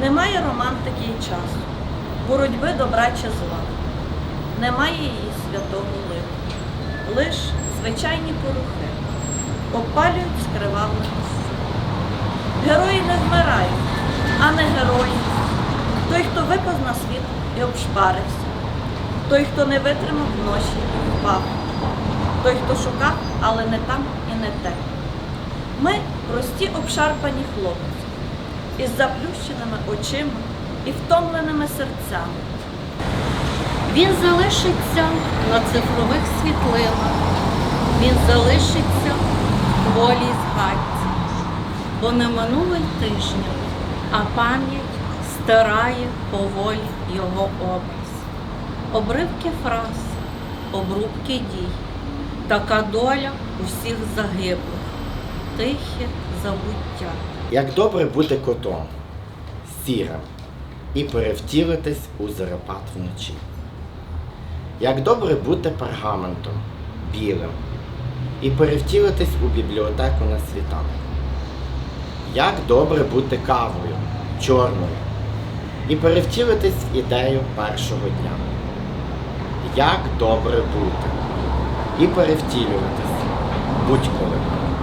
Немає романтики і часу, боротьби добра чи зла. Немає її святого лику. Лиш звичайні порухи опалюють скриваву душу. Герої не вмирають, а не герої. Той, хто випав на світ і обшпарився, той, хто не витримав ночі і впав, той, хто шукав, але не там і не те. Ми прості обшарпані хлопці із заплющеними очима і втомленими серцями. Він залишиться на цифрових світлинах, він залишиться в волі згадці, бо не минуло й тижня, а пам'ять стирає поволі його образ. Обривки фраз, обрубки дій, така доля усіх загиблих, тихе забуття. Як добре бути котом, сірим, і перевтілитись у зарепат вночі. Як добре бути пергаментом, білим, і перевтілитись у бібліотеку на світанок. Як добре бути кавою, чорною, і перевтілитись в ідею першого дня. Як добре бути і перевтілюватись будь-коли.